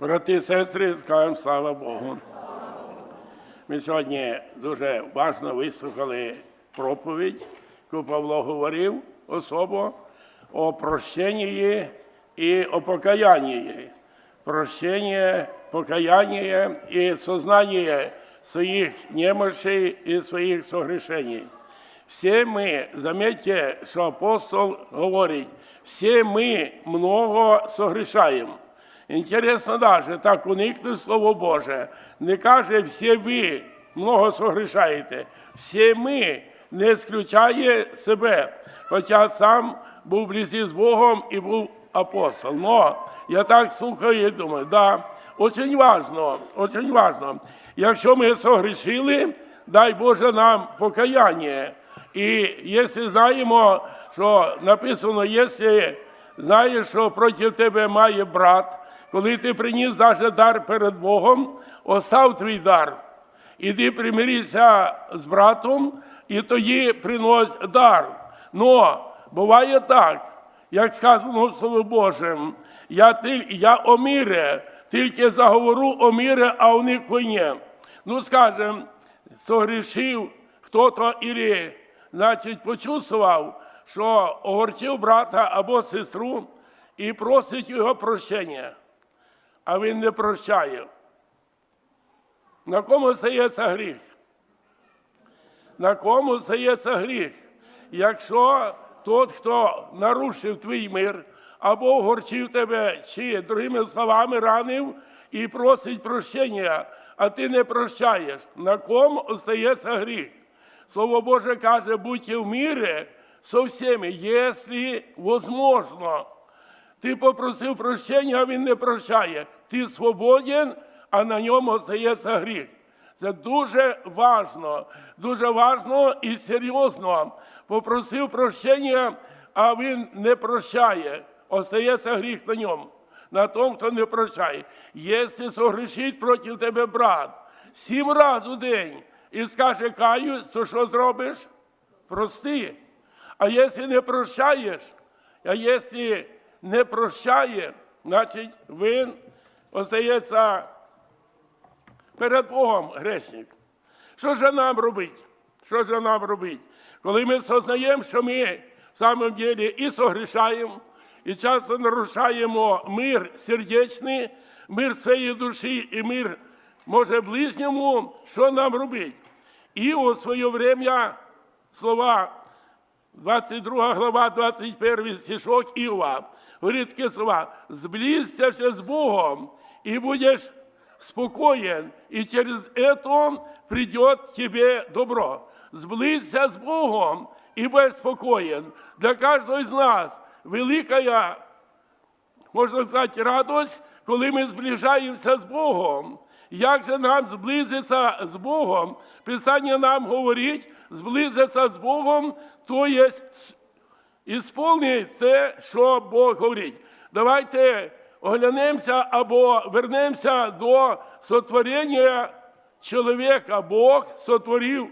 Брати і сестри, скажемо слава Богу. Ми сьогодні дуже важно вислухали проповідь, яку Павло говорив особо о прощенні і о покаянні. Прощення, покаяння і сознання своїх немощей і своїх согрешений. Все мы, заметьте, что апостол говорит, все мы много согрешаем. Интересно даже, так уникнуть Слово Боже. Не каже, все ви много согрешаєте. Всі ми не исключає себе. Хоча сам був близький з Богом і був апостол. Но я так слухаю і думаю, да, очень важно, очень важно. Якщо ми согрешили, дай Боже нам покаяння. І якщо знаємо, що написано, якщо знаєш, що проти тебе має брат, коли ти приніс даже дар перед Богом, остав твій дар. Іди примирися з братом, і тоді принось дар. Но буває так, як сказано в Слові Божим, я, тиль- я о тільки заговору о мире, а у них війні. Ну, скажем, согрішив хто-то ілі, значить, почувствував, що огорчив брата або сестру і просить його прощення, а він не прощає. На кому стається гріх? На кому стається гріх? Якщо тот, хто нарушив твій мир, або огорчив тебе, чи другими словами ранив і просить прощення, а ти не прощаєш, на ком остається гріх? Слово Боже каже, будьте в мирі со всіми, якщо возможно. Ти попросив прощення, а він не прощає. Ти свободен, а на ньому остається гріх. Це дуже важно, дуже важно і серйозно. Попросив прощення, а він не прощає. Остається гріх на ньому, на тому, хто не прощає. Якщо согрішить проти тебе брат сім разів у день і скаже каюсь, то що зробиш? Прости. А якщо не прощаєш, а якщо не прощає, значить він остається перед Богом грешник. Що ж нам робити? Що ж нам робити? Коли ми сознаємо, що ми в самом деле і согрішаємо, і часто нарушаємо мир сердечний, мир своєї душі і мир може ближньому, що нам робити? І у своє время слова 22 глава, 21 стишок Іова, говорить такі слова, зблизься з Богом, і будеш спокоен, и через это придет тебе добро. Зблизься с Богом, и будь спокоен. Для каждого из нас великая, можна сказати, радость, коли ми зближаємося з Богом. Як же нам зблизитися з Богом? Писання нам говорить, зблизитися з Богом, то є ісполнить те, що Бог говорить. Давайте оглянемося або вернемося до сотворення чоловіка. Бог сотворив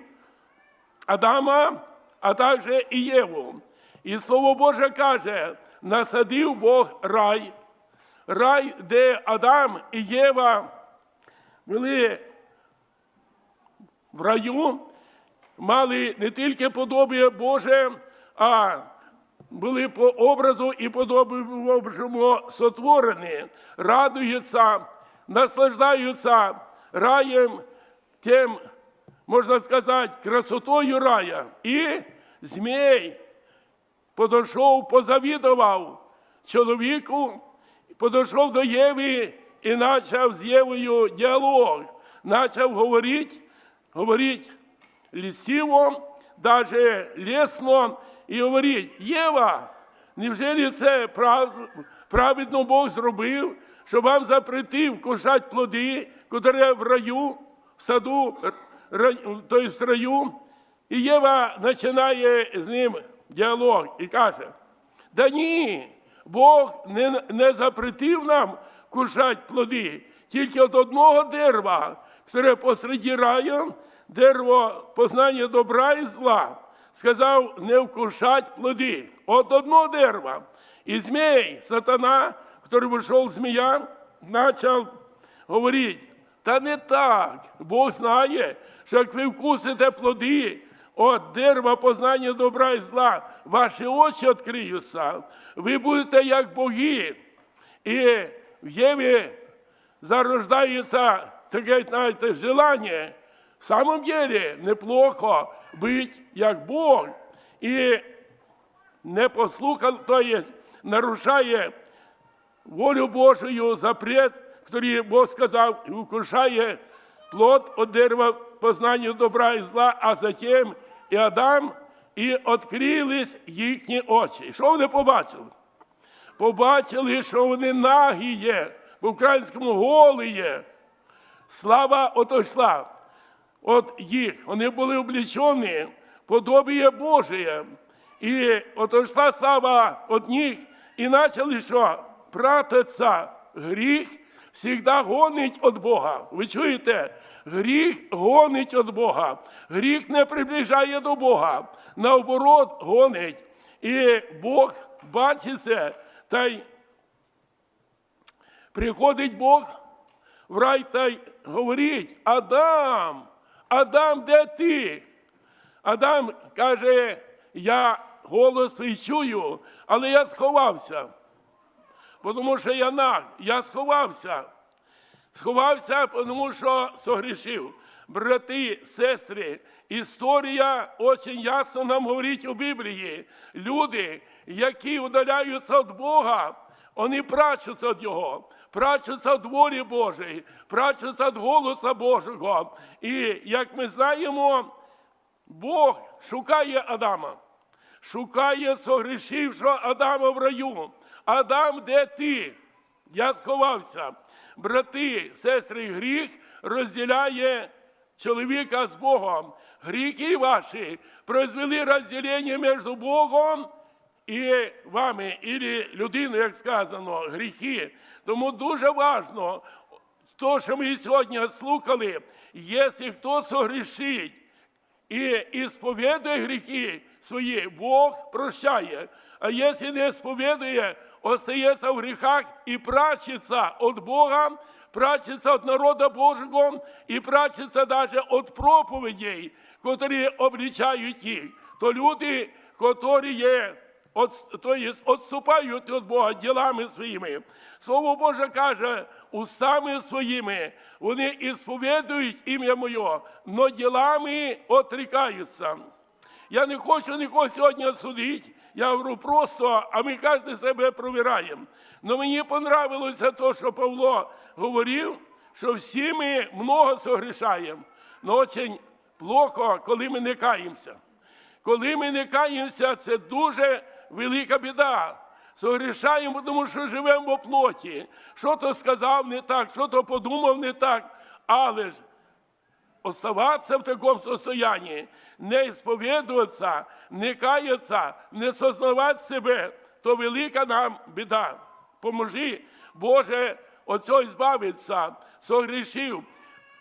Адама, а також і Єву. І Слово Боже каже, насадив Бог рай, рай, де Адам і Єва були в раю, мали не тільки подобие Боже, а були по образу і подобі Божому сотворені, радуються, наслаждаються раєм, тим, можна сказати, красотою рая. І змій подійшов, позавідував чоловіку, подійшов до Єви і почав з Євою діалог. Почав говорити, говорити лісиво, навіть лесно, і говорить, Єва, невже це праведно Бог зробив, що вам запретив кушати плоди, котрі в раю, в саду, ра- то есть в раю? І Єва починає з ним діалог і каже, да ні, Бог не, не запретив нам кушати плоди, тільки від одного дерева, яке посреди раю, дерево познання добра і зла. Сказав не вкушать плоди. От одного дерева. І змій, сатана, який вийшов змія, почав говорити, та не так. Бог знає, що як ви вкусите плоди от дерева познання добра і зла, ваші очі відкриються, ви будете як боги. І в Єві зарождається таке, знаєте, желання. В самом деле неплохо бути як Бог. І не послухав, то є, нарушає волю Божию, запрет, який Бог сказав, і вкушає плод от дерева познання добра і зла, а затем і Адам, і відкрились їхні очі. Що вони побачили? Побачили, що вони нагі є, по-українському голі є. Слава отошла от їх. Вони були облічені подобіє Божие. І отошла слава от них, і почали що? Пратиться гріх завжди гонить від Бога. Ви чуєте? Гріх гонить від Бога. Гріх не приближає до Бога. Наоборот, гонить. І Бог бачить це, та й приходить Бог в рай та й говорить: Адам, Адам, де ти? Адам каже, я голос твій чую, але я сховався. Тому що я наг, я сховався. Сховався, тому що согрішив. Брати, сестри, історія дуже ясно нам говорить у Біблії. Люди, які удаляються від Бога, вони прачуться від Його, прачуться від волі Божої, прачуться від голоса Божого. І як ми знаємо, Бог шукає Адама, шукає согрішившого Адама в раю. Адам, де ти? Я сховався. Брати, сестри, гріх розділяє чоловіка з Богом. Гріхи ваші произвели розділення між Богом і вами, і людиною, як сказано, гріхи. Тому дуже важливо, то, що ми сьогодні слухали, якщо хто согрішить, і ісповідує гріхи свої, Бог прощає. А якщо не сповідує, остається в гріхах і прачеться від Бога, прачеться від народу Божого і прачеться навіть від проповідей, котрі облічають їх. То люди, котрі є, то є, відступають від Бога ділами своїми. Слово Боже каже, устами своїми вони ісповідують ім'я Моє, но ділами отрікаються. Я не хочу нікого сьогодні судити. Я говорю просто, а ми кожен себе провіраємо. Но мені понравилося те, що Павло говорив, що всі ми много согрішаємо. Но очень плохо, коли ми не каємося. Коли ми не каємося, це дуже велика біда. Согрішаємо, тому що живемо в плоті. Що то сказав не так, що то подумав не так. Але ж оставатися в такому состоянии, не сповідуватися, не каятися, не сознавати себе, то велика нам біда. Поможи, Боже, от цього збавитися, согрішив.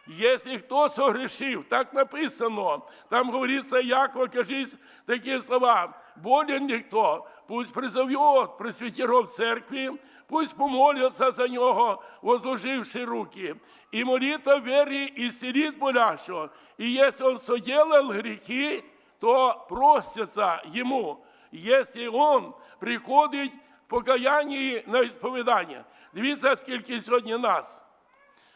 Якщо хто согрішив, так написано, там говориться, Якова, кажись такі слова, болен ніхто, пусть призовет пресвітеров в церкві, пусть помоляться за нього, возложивши руки. И молитва веры исцелит болящего. И если он соделал грехи, то простятся ему, если он приходить в покаянні на ісповідання. Дивіться, скільки сьогодні нас.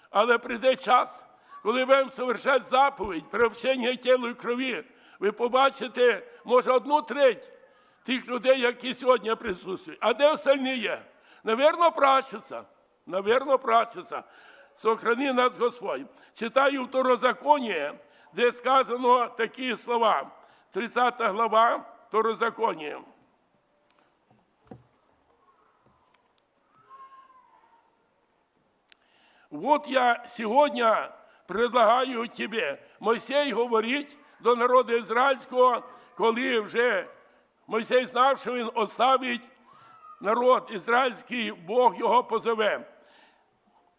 Але прийде час, коли будемо совершати заповідь приобщення тілу і крові, ви побачите, може, одну треть тих людей, які сьогодні присутствують. А де остальні є? Навірно, прачуться. Навірно, прачуться. Сохрани нас Господь. Читаю Второзаконие, де сказано такі слова. 30 глава Второзаконие. Вот я сегодня предлагаю тебе, Мойсей говорить до народу ізраїльського, коли вже Мойсей знав, що він оставить народ ізраїльський, Бог його позове.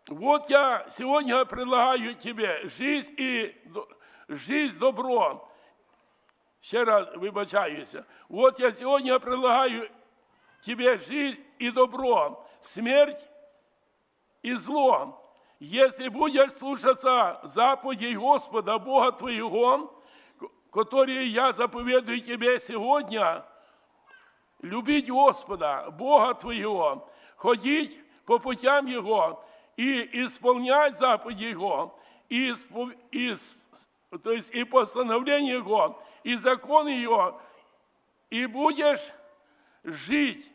Вот я сегодня предлагаю тебе жизнь и жизнь добро. Ще раз вибачаюся. Вот я сегодня предлагаю тебе жизнь и добро, смерть и зло. Если будешь слушаться заповедей Господа, Бога твоего, которые я заповедую тебе сегодня, любить Господа, Бога твоего, ходить по путям Его и исполнять заповеди Его, и, испо- и то есть и постановления Его, и законы Его, и будешь жить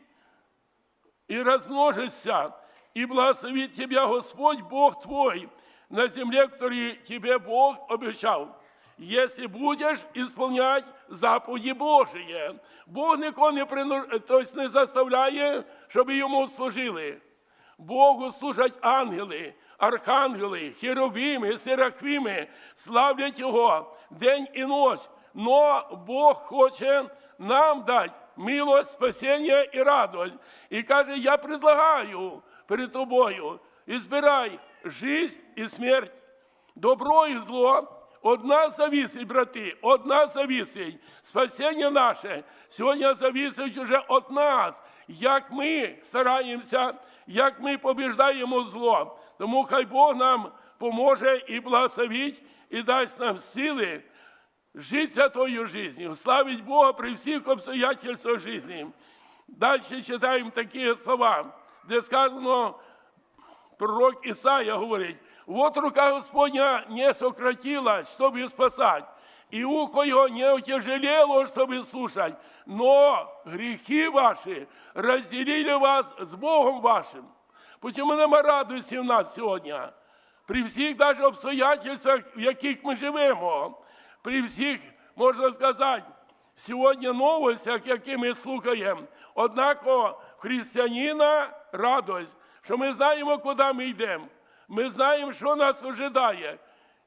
и размножиться, и благословит тебя Господь Бог твой на земле, которую тебе Бог обещал. Если будешь исполнять заповіді Божії, Бог нікого не, прину... тобто не заставляє, щоб йому служили. Богу служать ангели, архангели, херовими, серахвими, славлять Його день і ніч. Но Бог хоче нам дати милость, спасіння і радость. І каже, я предлагаю перед тобою, збирай жизнь і смерть, добро і зло. Одна завісить, брати, одна завісить. Спасіння наше сьогодні завісить уже від нас, як ми стараємося, як ми побіждаємо зло. Тому хай Бог нам поможе і благословить, і дасть нам сили жить святою жизнью, славить Бога при всіх обстоятельствах жизни. Дальше читаємо такі слова, де сказано, пророк Исаия говорит, вот рука Господня не сократилась, чтобы спасать, и ухо его не утяжелело, чтобы слушать, но грехи ваши разделили вас с Богом вашим. Почему нема радості в нас сьогодні? При всіх даже обстоятельствах, в яких ми живемо, при всіх, можна сказати, сьогодні новостях, які ми слухаємо, однако християнина радость, що ми знаємо, куди ми йдемо. Ми знаємо, що нас ожидає.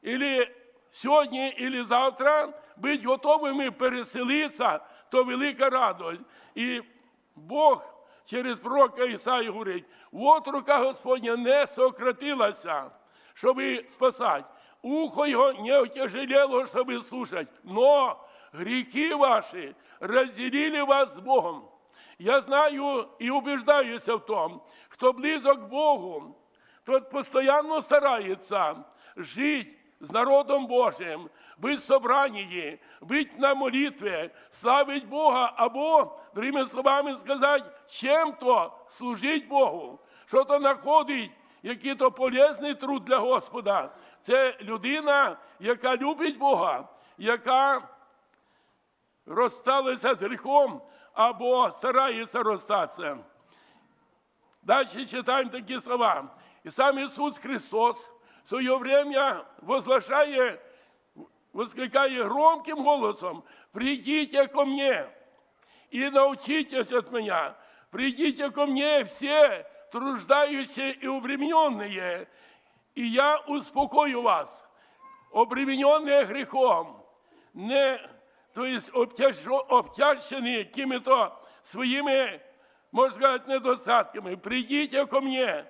Ілі сьогодні, ілі завтра бути готовими переселитися, то велика радость. І Бог через пророка Ісаю говорить, от рука Господня не сократилася, щоб спасати. Ухо його не утяжелело, щоб слушать. Но гріхи ваші разделили вас з Богом. Я знаю і убеждаюся в том, хто близок Богу, тот постоянно старается жить с народом Божьим, быть в собрании, быть на молитве, славить Бога, або, другими словами сказать, чем-то служить Богу, що-то знаходить, який-то полезний труд для Господа. Це людина, яка любить Бога, яка розсталися з гріхом або старається розстатися. Дальше читаем такие слова. И сам Иисус Христос в свое время возглашает, воскликая громким голосом, «Придите ко мне и научитесь от меня. Придите ко мне все труждающие и обремененные, и я успокою вас, обремененные грехом, не, то есть обтяжені якими-то своїми, можна сказати, недостатками. Придите ко мне,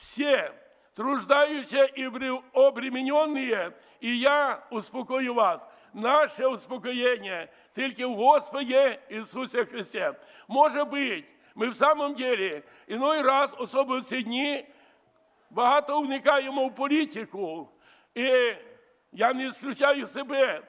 все труждающие и бре- обремененные, и я успокою вас. Наше успокоєння тільки в Господі Ісусі Христе. Може бути, ми в самом деле іной раз, особливо в ці дні, багато вникаємо в політику. І я не исключаю себе.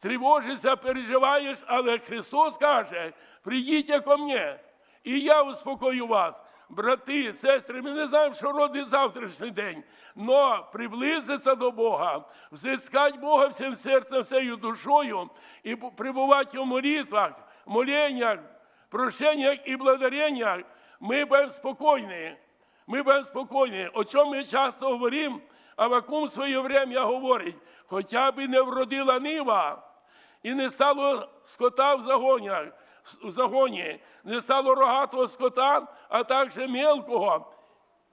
Тривожишся, переживаєш, але Христос каже: прийдіть ко мне, і я успокою вас. Брати, сестри, ми не знаємо, що родить завтрашній день, но приблизитися до Бога, взискати Бога всім серцем, всею душою і прибувати в молитвах, моленнях, прощеннях і благодареннях, ми будемо спокійні. Ми будемо спокійні. О чому ми часто говоримо, Авакум в своє время говорить, хоча б не вродила нива, і не стало скота в загонях, в загоні, не стало рогатого скота, а також мелкого.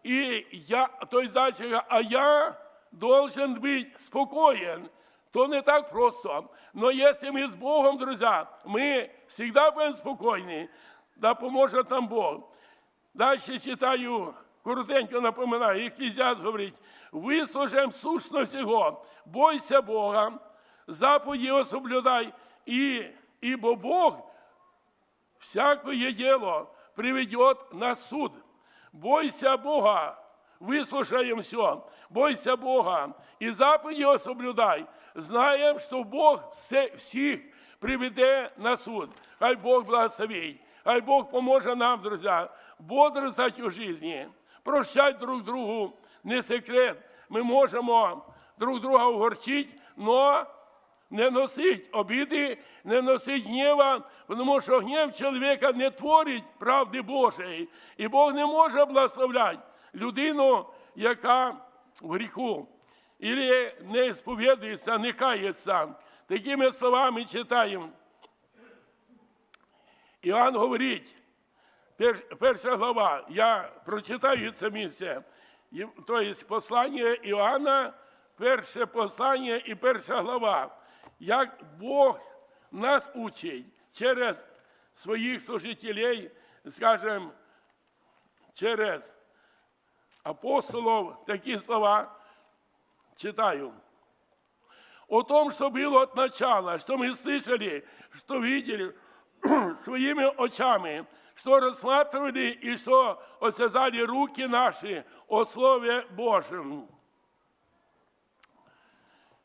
І я, той дальше, а я должен бути спокоен. То не так просто. Но если мы с Богом, друзья, мы всегда будем спокойны. Да поможет нам Бог. Дальше читаю, коротенько напоминаю, Екклезіаст говорить, вислужем сущно всього, бойся Бога, заповіді його соблюдай, і, ибо Бог всякое дело приведет на суд. Бойся Бога, выслушаем все. Бойся Бога и заповеди Его соблюдай. Знаем, что Бог все, всіх приведе на суд. Хай Бог благословить. Хай Бог поможе нам, друзья, бодрствовать у жизни, прощать друг другу. Не секрет, ми можемо друг друга огорчити, но не носить обіди, не носить гнєва, тому що гнів чоловіка не творить правди Божої. І Бог не може благословляти людину, яка в гріху, і не сповідується, не кається. Такими словами читаємо. Іоанн говорить, перша глава, я прочитаю це місце, тобто послання Іоанна, перше послання і перша глава, як Бог нас учить через своїх служителей, скажімо, через апостолов, такі слова читаю. О том, что было от начала, что мы слышали, что видели своими очами, что рассматривали и что осязали руки наши о Слове Божьем.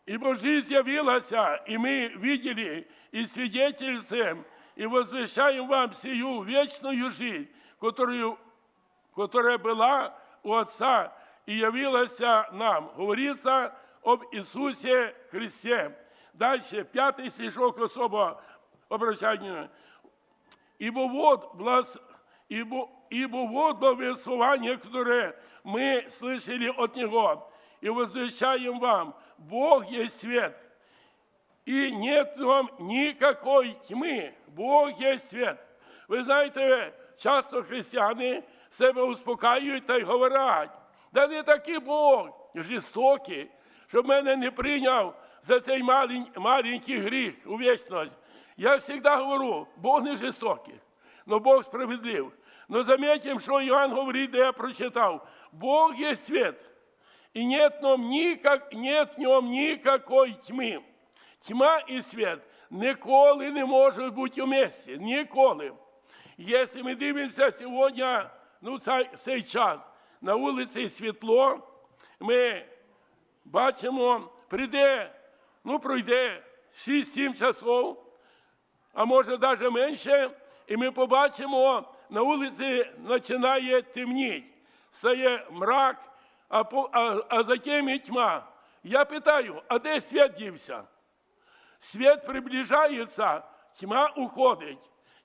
Ибо жизнь явилась, и мы видели, и свидетельствуем, и возвещаем вам сию вечную жизнь, которую, которая была у Отца и явилась нам. Говорится об Иисусе Христе. Дальше, пятый стишок особо обращения. Ибо вот, благ... ибо, ибо вот благовествование, которое мы слышали от Него, и возвещаем вам, Бог есть свет, и нет в нем никакой тьмы. Бог есть свет. Ви знаєте, часто християни себе успокаюють та й говорять, да не такий Бог жорстокий, щоб мене не прийняв за цей малень- маленький гріх у вічність. Я завжди говорю, Бог не жорстокий, но Бог справедлив. Но заметим, що Іоанн говорить, де я прочитав, Бог є світ, и нет в нем, никак, нет в нем никакой тьмы. Тьма і світ ніколи не можуть бути вместе, ніколи. Якщо ми дивимося сьогодні, ну, цей, на вулиці світло, ми бачимо, прийде, ну, пройде 6-7 часов, а може навіть менше, і ми побачимо, на вулиці починає темніти, стає мрак, а, а, а затем і тьма. Я питаю, а де світ дівся? Свет приближается, тьма уходить.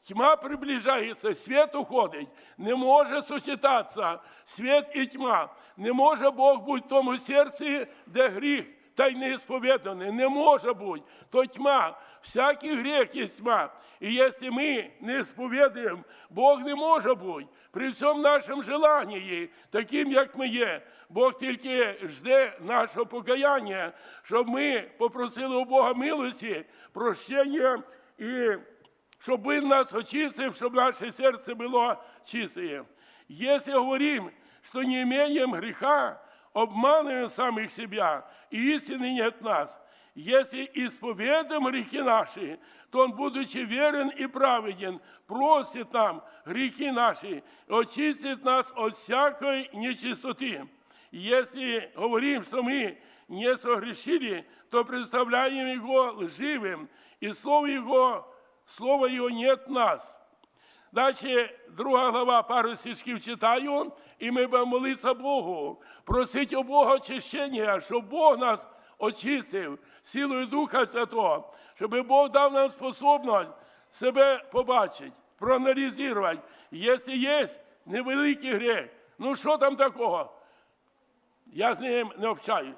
Тьма приближается, свет уходить. Не може сочетатися свет і тьма. Не може Бог бути в тому серці, де гріх, та й не сповіданий. Не може бути. То тьма. Всякий гріх є тьма. І якщо ми не сповідаємо, Бог не може бути при всьому нашому желанні, таким, як ми є. Бог тільки жде нашого покаяння, щоб ми попросили у Бога милості, прощення і щоб Він нас очистив, щоб наше серце було чисте. Если говорим, что не имеем греха, обманываем самих себя, и истины нет в нас. Если исповедуем грехи наши, то Он, будучи верен и праведен, просит нам грехи наши, очистит нас от всякой нечистоты. Если говорим, что мы не согрешили, то представляем Его лживым, и Слово Его, Слова Его нет в нас. Далі друга глава, пару стишків читаю, і ми будемо молитися Богу, просити у Бога очищення, щоб Бог нас очистив силою Духа Святого, щоб Бог дав нам способність себе побачити, проаналізувати. Якщо є невеликий гріх, ну що там такого? Я з ним не общаюсь.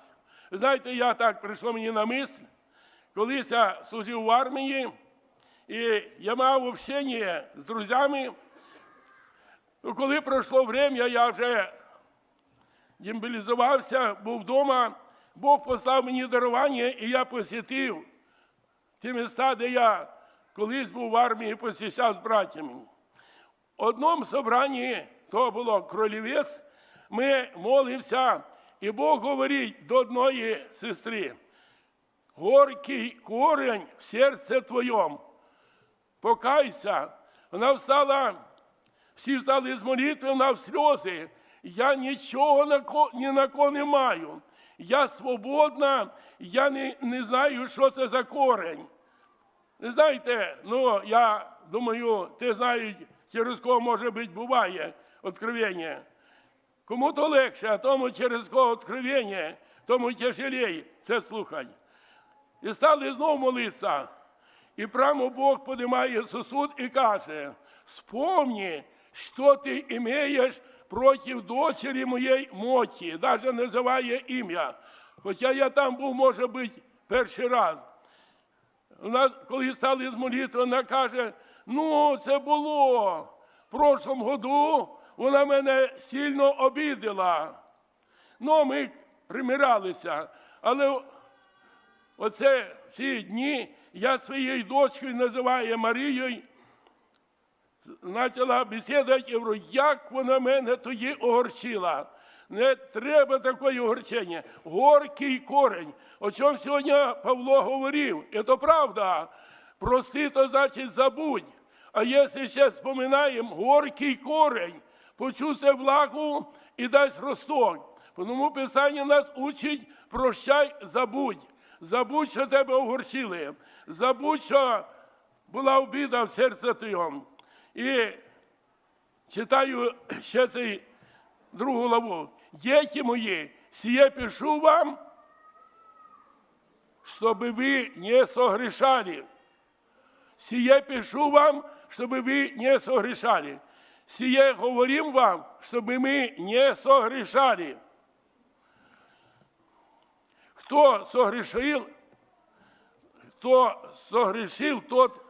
Знаєте, я так прийшло мені на мисль, колись я служив в армії, і я мав общення з друзями. Ну, коли пройшло время, я вже демобілізувався, був вдома, Бог послав мені дарування, і я посітив ті міста, де я колись був в армії, посіщав з братями. В одному собранні, то було кролівець, ми молився, і Бог говорить до одної сестри, горький корень в серце твоєму, покайся. Вона встала, всі встали з молитви, вона в сльози. Я нічого ко- ні на кого не маю. Я свободна, я не, не знаю, що це за корень. Не знаєте, ну я думаю, ти знаєш, через кого може бути буває откровення. Кому то легше, а тому через кого откровення, тому тяжелее це слухати. І стали знову молитися. І прямо Бог подимає сосуд і каже: спомни, що ти імеєш проти дочері моєї моті, навіть називає ім'я. Хоча я там був, може бути, перший раз. Вона, коли стали з молитви, вона каже: ну, це було в прошлому году, вона мене сильно обідала. Ну, ми примиралися, але оце ці дні я своєю дочкою називаю Марією, почала бесідувати і говорю, як вона мене тоді огорчила. Не треба такої огорчення. Горький корень. О чому сьогодні Павло говорив, і це правда. Прости, то значить забудь. А якщо ще вспоминаємо горький корень, почувствуй влагу і дасть росток. Тому Писання нас учить прощай, забудь. Забудь, що тебе огорчили. Забудь, що була обіда в серці твоєму. І читаю ще цей другу главу. Діти мої, сіє пишу вам, чтобы вы не согрешали. Сие пишу вам, чтобы вы не согрешали. Сие говорим вам, чтобы мы не согрешали. Кто согрешил, кто согрешил, тот,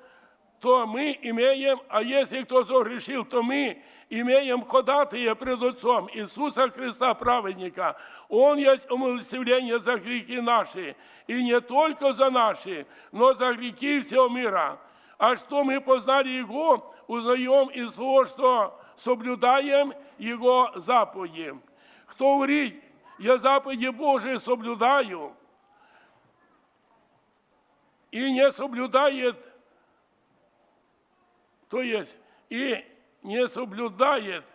то мы имеем, а если кто согрешил, то мы имеем ходатая пред Отцом Иисуса Христа праведника. Он есть умилостивление за грехи наши, и не только за наши, но за грехи всего мира. А что мы познали Его, узнаем из того, что соблюдаем Его заповеди. Кто говорит, я заповеди Божии соблюдаю, и не соблюдает, то есть и не соблюдает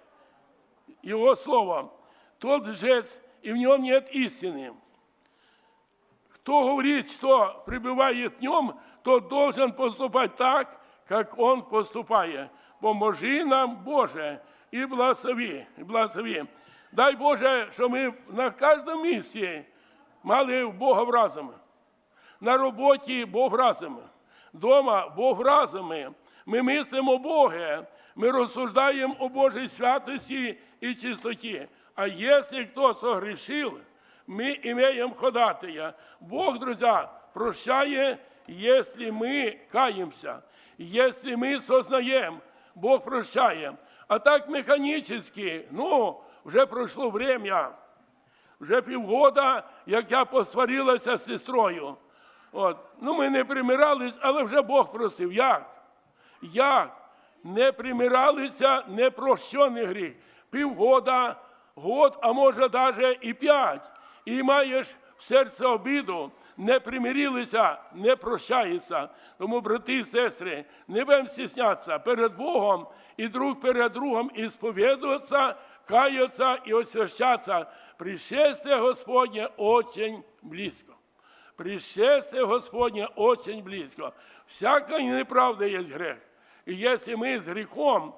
Его Слово, тот лжец, и в нем нет истины. Кто говорит, что пребывает в нем, тот должен поступать так, как он поступает. Поможи нам, Боже, і благослови, і благослови. Дай Боже, що ми на кожному місці мали Бога в разом. На роботі Бог разом. Дома Бог разом. Ми мислимо Боге, ми розсуждаємо о Божій святості і чистоті. А якщо хто согрішив, ми имеем ходатая. Бог, друзья, прощає, если мы каемся, если мы сознаем, Бог прощає. А так механически, ну, вже пройшло время, вже півгода, як я посварилася з сестрою. От. Ну, ми не примирались, але вже Бог просив. Як? Як? Не примиралися, не прощений гріх. Півгода, год, а може навіть і п'ять. І маєш в серце обіду, не примирилися, не прощається. Тому, брати і сестри, не будемо стіснятися перед Богом і друг перед другом і сповідуватися, каятися і освящатися. Пришествие Господнє очень близько. Пришествие Господнє очень близько. Всяка неправда є грех. І якщо ми з гріхом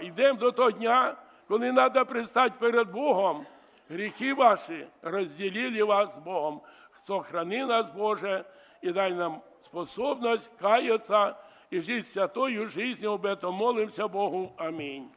дійдемо до того дня, коли треба предстати перед Богом, гріхи ваші розділили вас з Богом. Сохрани нас, Боже, і дай нам способність каятися і жити святою жизнью, об этом молимся Богу. Амінь.